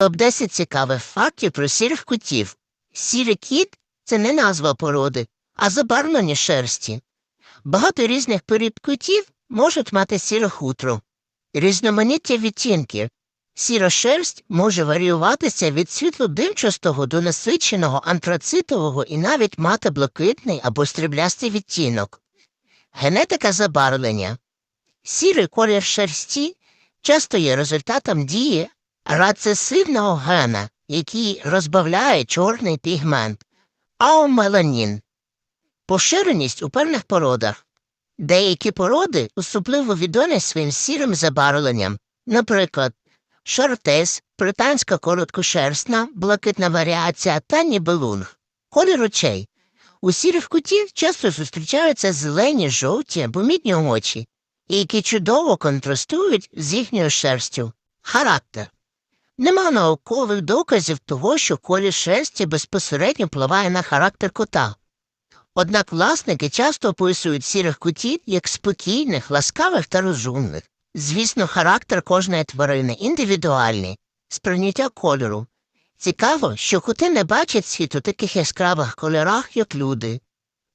Топ 10 цікавих фактів про сірих котів. Сірий кіт це не назва породи, а забарвлення шерсті. Багато різних порід котів можуть мати сіре хутро. Різноманіття відтінків. Сіра шерсть може варіюватися від світло-димчастого до насиченого антрацитового і навіть мати блакитний або стріблястий відтінок. Генетика забарвлення. Сірий колір шерсті часто є результатом дії рацесивного гена, який розбавляє чорний пігмент, аомеланін. Поширеність у певних породах. Деякі породи особливо відомі своїм сірим забарвленням, наприклад, шортес, британська короткошерстна, блакитна варіація та нібелунг. Колір очей. У сірих котів часто зустрічаються зелені, жовті або мідні очі, які чудово контрастують з їхньою шерстю. Характер. Нема наукових доказів того, що колір шерсті безпосередньо впливає на характер кота. Однак власники часто описують сірих котів як спокійних, ласкавих та розумних. Звісно, характер кожної тварини індивідуальний, сприйняття кольору. Цікаво, що коти не бачать світ у таких яскравих кольорах, як люди.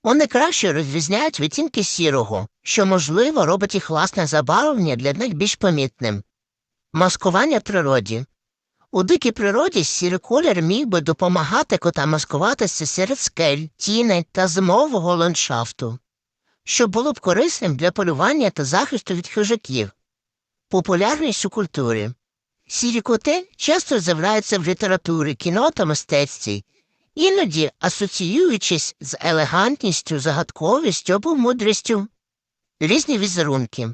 Вони краще розрізняють відтінки сірого, що, можливо, робить їх власне забарвлення для них більш помітним. Маскування в природі. У дикій природі сірий колір міг би допомагати котам маскуватися серед скель, тіней та зимового ландшафту, що було б корисним для полювання та захисту від хижаків. Популярність у культурі. Сірі коти часто з'являються в літературі, кіно та мистецтві, іноді асоціюючись з елегантністю, загадковістю або мудрістю. Різні візерунки.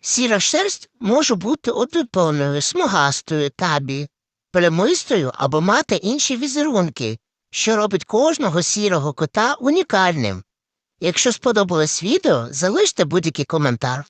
Сіра шерсть може бути однотонною, смугастою, табі, плямистою або мати інші візерунки, що робить кожного сірого кота унікальним. Якщо сподобалось відео, залиште будь-який коментар.